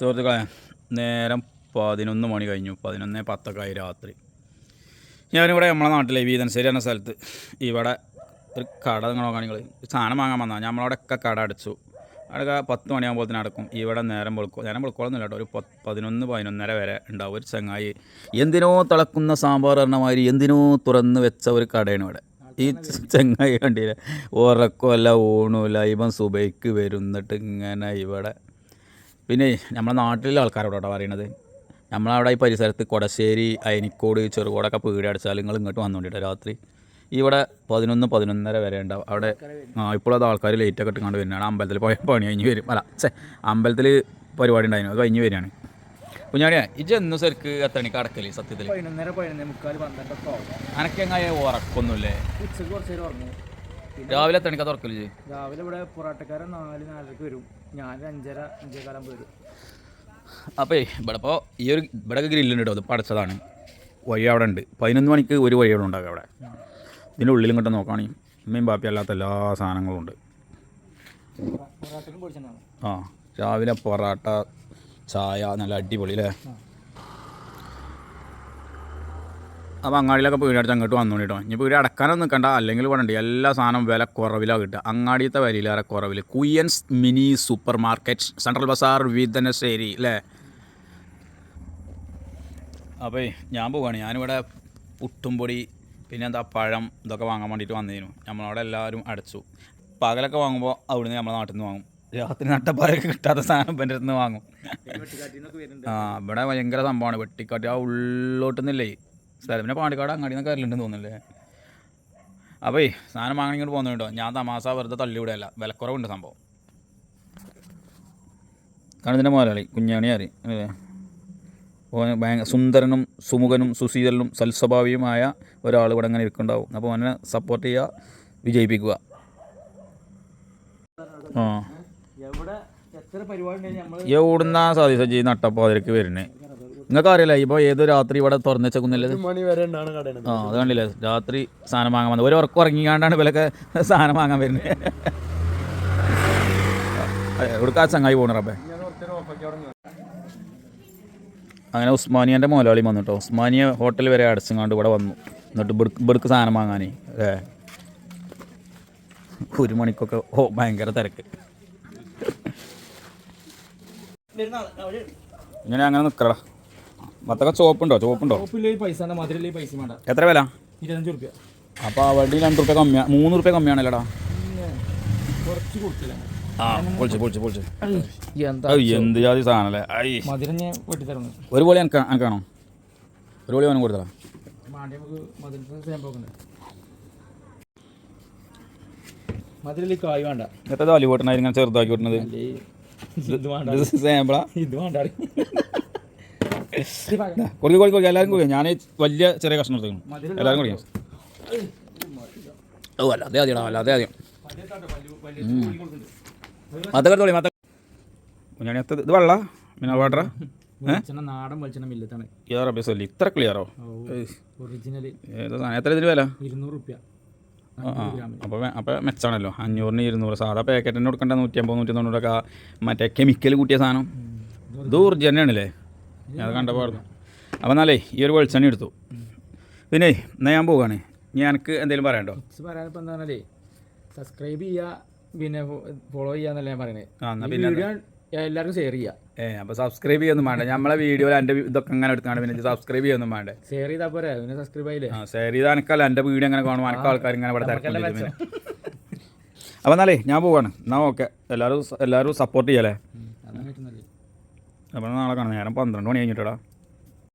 സുഹൃത്തുക്കളെ നേരം പതിനൊന്ന് മണി കഴിഞ്ഞു. പതിനൊന്ന് പത്തൊക്കെ ആയി രാത്രി. ഞാനിവിടെ നമ്മളെ നാട്ടിലെ വീതൻശ്ശേരി എന്ന സ്ഥലത്ത് ഇവിടെ ഒരു കട നിങ്ങൾ നോക്കുകയാണെങ്കിൽ സാധനം വാങ്ങാൻ വന്നാൽ നമ്മളവിടെ ഒക്കെ കട അടച്ചു. അവിടെ പത്ത് മണിയാകുമ്പോഴത്തേന് അടക്കും ഇവിടെ നേരം വെളുക്കും നേരം വെളുക്കോളൊന്നുമില്ല കേട്ടോ. ഒരു പത്ത് പതിനൊന്ന് പതിനൊന്നര വരെ ഉണ്ടാവും ഒരു ചങ്ങായി. എന്തിനോ തിളക്കുന്ന സാമ്പാർ പറഞ്ഞമാതിരി എന്തിനോ തുറന്ന് വെച്ച ഒരു കടയാണ് ഇവിടെ. ഈ ചങ്ങായി കണ്ടില്ല? ഉറക്കമല്ല ഊണുമില്ല ഇവൻ സുബൈക്ക് വരുന്നിട്ട് ഇങ്ങനെ ഇവിടെ പിന്നെ നമ്മുടെ നാട്ടിലെ ആൾക്കാരോട് കേട്ടോ പറയണത്. നമ്മളവിടെ ഈ പരിസരത്ത് കൊടശ്ശേരി അയനിക്കോട് ചെറുകോടൊക്കെ പീടി അടിച്ചാൽ നിങ്ങൾ ഇങ്ങോട്ട് വന്നുകൊണ്ടിട്ട് രാത്രി. ഇവിടെ പതിനൊന്ന് പതിനൊന്നര വരെ ഉണ്ടാവും. അവിടെ ആ ഇപ്പോഴത് ആൾക്കാർ ലേറ്റൊക്കെ ഇട്ടുകൊണ്ട് വരുന്നതാണ്. അമ്പലത്തിൽ പോയ പണി കഴിഞ്ഞ് വരും. അല്ല ഛേ അമ്പലത്തിൽ പരിപാടി ഉണ്ടായിരുന്നു. അത് കഴിഞ്ഞ് വരികയാണ്. കുഞ്ഞാടിയാ ഇജ് സർക്ക് എത്ര മണിക്ക് അടക്കൽ സത്യത്തിൽ അനക്കെങ്ങായ ഉറക്കൊന്നുമില്ലേ? ഉച്ചയ്ക്ക് ഉറങ്ങും. രാവിലെ തണിക്ക തുറക്കില്ല ചെയ്യും രാവിലെ ഇവിടെ പൊറാട്ടക്കാരൻ നാല് നാലരക്ക് വരും. ഞാൻ അഞ്ചര അഞ്ചേകാലം വരും. അപ്പോൾ ഇവിടെ ഇപ്പോൾ ഈ ഒരു ഇവിടെ ഗ്രില്ലുണ്ട്? കേട്ടോ അത് പടച്ചതാണ്. വഴി അവിടെ ഉണ്ട്. പതിനൊന്ന് മണിക്ക് ഒരു വഴി അവിടെ ഉണ്ടാകും അവിടെ. ഇതിന്റെ ഉള്ളിലും ഇങ്ങോട്ട് നോക്കുകയാണെങ്കിൽ അമ്മയും ബാപ്പി അല്ലാത്ത എല്ലാ സാധനങ്ങളും ഉണ്ട്. ആ രാവിലെ പൊറാട്ട ചായ നല്ല അടിപൊളി അല്ലേ? അപ്പോൾ അങ്ങാടിയിലൊക്കെ പീടി അടിച്ച് അങ്ങോട്ട് വന്നു കേട്ടോ ഇനി പീടി അടക്കാനൊന്നും നിൽക്കണ്ട അല്ലെങ്കിൽ വേണ്ടി എല്ലാ സാധനവും വില കുറവിലാണ് കിട്ടുക. അങ്ങാടിയത്തെ വിലയിലേറെ കുറവിൽ Kuyyans mini super market central bazaar Veethanassery അല്ലേ അപ്പോൾ ഞാൻ പോവാണ്. ഞാനിവിടെ പുട്ടുംപൊടി പിന്നെ എന്താ പഴം ഇതൊക്കെ വാങ്ങാൻ വേണ്ടിയിട്ട് വന്നിരുന്നു നമ്മളവിടെ എല്ലാവരും അടച്ചു. പകലൊക്കെ വാങ്ങുമ്പോൾ അവിടുന്ന് നമ്മളെ നാട്ടിൽ നിന്ന് വാങ്ങും. രാത്രി നട്ടപ്പാലൊക്കെ കിട്ടാത്ത സാധനം എന്റെ അടുത്ത് നിന്ന് വാങ്ങും. ആ ഇവിടെ ഭയങ്കര സംഭവമാണ് വെട്ടിക്കാട്ടി ആ ഉള്ളോട്ടുന്നില്ലേ? സ്ഥലം പിന്നെ പാണ്ടിക്കാട് അങ്ങാടി നിന്നൊക്കെ വരലുണ്ടെന്ന് തോന്നുന്നില്ലേ? അപ്പോൾ സാധനം വാങ്ങാൻ ഇങ്ങോട്ട് പോകുന്നു കേട്ടോ. ഞാൻ തമാസ വെറുതെ തള്ളിവിടെയല്ല വിലക്കുറവുണ്ട് സംഭവം. കണതിന്റെ മുതലാളി കുഞ്ഞാണി അറിയും അല്ലേ ഭയങ്കര സുന്ദരനും സുമുഖനും സുശീലനും സൽസ്വഭാവിയുമായ ഒരാൾ ഇവിടെ അങ്ങനെ ഇരിക്കുന്നുണ്ടാവും. അപ്പോൾ അവനെ സപ്പോർട്ട് ചെയ്യുക വിജയിപ്പിക്കുക. ആ. എവിടുന്നാ സാധിച്ച ചെയ്ത് നട്ടപ്പാതിരക്ക് വരുന്നത് നിങ്ങൾക്ക് അറിയില്ല ഇപ്പോൾ ഏതോ രാത്രി ഇവിടെ തുറന്നു വെച്ചേക്കുന്നില്ലത് മണി വരെ ആ അത് കണ്ടില്ലേ രാത്രി സാധനം വാങ്ങാൻ വന്നത്. ഒരു ഉറക്കം ഉറങ്ങിക്കാണ്ടാണ് ഇവരൊക്കെ സാധനം വാങ്ങാൻ വരുന്നത്. എവിടുക്കാ ചങ്ങായി പോണറപ്പേ റബ്ബേ. അങ്ങനെ ഉസ്മാനിയന്റെ മുതലാളി വന്നു കേട്ടോ ഉസ്മാനിയ ഹോട്ടൽ വരെ അടച്ചങ്ങാണ്ട് ഇവിടെ വന്നു. എന്നിട്ട് ബെടുക്ക് ഇവിടുക്ക് സാധനം വാങ്ങാനേ ഏ. ഒരു മണിക്കൊക്കെ ഓ ഭയങ്കര തിരക്ക്. ഇങ്ങനെ അങ്ങനെ നിൽക്കടാ മത്തൊക്കെ ചോപ്പുണ്ടോ? ചോപ്പുണ്ടോ? ഷോപ്പിലെ പൈസ മധുരയിലെ പൈസ വേണ്ട. എത്ര വില? ഇരുപത്തഞ്ച് റുപ്യ അപ്പോൾ അവിടെ രണ്ട് റുപ്യ കമ്മിയാ മൂന്ന് റുപ്യ കമ്മിയാണല്ലോടാ? കുറച്ച് കൊടുത്തില്ല. എന്താ ജാതി സാധനല്ലേ ഒരു പോലെ എനിക്ക് എനിക്കാണോ ഒരു പോലെ അവനും കൊടുത്തടാ. മധുരയിൽ കായ് വേണ്ട. എത്ര താലി പോട്ടണ ഇങ്ങനെ ചെറുതാക്കി വിട്ടണത് അല്ലേ? ഇത് വേണ്ട. ഇത് വേണ്ട കൊടുക്കി കൊടുക്കി എല്ലാവരും കൊടുക്കും. ഞാൻ വലിയ ചെറിയ കഷ്ണം എടുത്തു എല്ലാവരും കുടിക്കാം. ഓ അല്ല അതേ അതെടാ അല്ല അതേ അതെയോ അതൊക്കെ തോളി മത്ത കുഞ്ഞാണി എത്ത ഇത് വെള്ള? നാടൻ മില്ലത്താണ്. റബ്ബി സല്ലി ഇത്ര ക്ലിയറോ ഒറിജിനൽ ഏതാ സാധനം? എത്ര ഇതിന് വില? ഇരുന്നൂറ് റുപ്യ. അപ്പോൾ അപ്പോൾ മെച്ചാണല്ലോ. അഞ്ഞൂറിന് ഇരുന്നൂറ്. സാധാ പാക്കറ്റിന് കൊടുക്കേണ്ട? നൂറ്റി അമ്പത് നൂറ്റി തൊണ്ണൂറൊക്കെ മറ്റേ കെമിക്കൽ കൂട്ടിയ സാധനം. ഇത് ഊർജ തന്നെയാണല്ലേ ഞാൻ അത് കണ്ടപ്പോൾ അപ്പോൾ എന്നാലേ ഈ ഒരു വെളിച്ചെണ്ണ എടുത്തു. പിന്നെ എന്നാൽ ഞാൻ പോവുകയാണ് ഞാൻ എനിക്ക് എന്തെങ്കിലും പറയണ്ടോ പറയാനിപ്പോൾ എന്താ പറഞ്ഞാലേ സബ്സ്ക്രൈബ് ചെയ്യുക പിന്നെ ഫോളോ ചെയ്യാന്നല്ലേ ഞാൻ പറയുന്നത് ആ എന്നാൽ പിന്നെ വീഡിയോ എല്ലാവർക്കും ഷെയർ ചെയ്യുക ഏ അപ്പോൾ സബ്സ്ക്രൈബ് ചെയ്യൊന്നും വേണ്ട. നമ്മളെ വീഡിയോ എന്റെ ഇതൊക്കെ അങ്ങനെ എടുക്കാണ്ട് പിന്നെ സബ്സ്ക്രൈബ് ചെയ്യൊന്നും വേണ്ട. ഷെയർ ചെയ്താൽ പോരാ പിന്നെ സബ്സ്ക്രൈബ് ആയില്ലേ? ആ ഷെയർ ചെയ്താൽ എനിക്കല്ല എന്റെ വീഡിയോ അങ്ങനെ കാണും എനിക്ക് ആൾക്കാർ ഇങ്ങനെ ഇവിടെ തിരക്കില്ല അപ്പോൾ എന്നാലേ ഞാൻ പോവാണ്. എന്നാൽ ഓക്കെ. എല്ലാവരും എല്ലാവരും സപ്പോർട്ട് ചെയ്യല്ലേ? അപ്പോൾ നാളെ കാണാം. നേരം പന്ത്രണ്ട് മണി കഴിഞ്ഞിട്ടാ